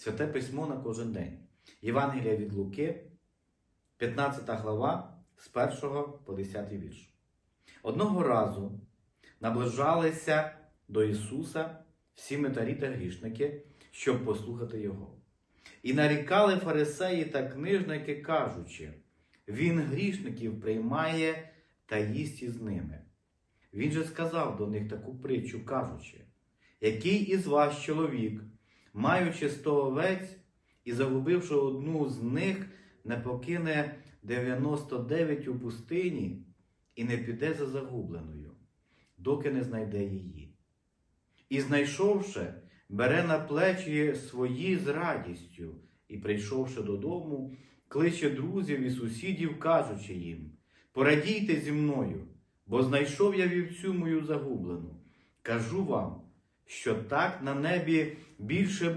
Святе письмо на кожен день. Євангелія від Луки, 15 глава, з 1 по 10 вірш. Одного разу наближалися до Ісуса всі метарі та грішники, щоб послухати Його. І нарікали фарисеї та книжники, кажучи, Він грішників приймає та їсть із ними. Він же сказав до них таку притчу, кажучи, який із вас чоловік, маючи сто овець і загубивши одну з них, не покине 99 у пустині і не піде за загубленою, доки не знайде її. І знайшовши, бере на плечі свої з радістю, і, прийшовши додому, кличе друзів і сусідів, кажучи їм: Порадійте зі мною, бо знайшов я вівцю мою загублену. Кажу вам, що так на небі більше буде.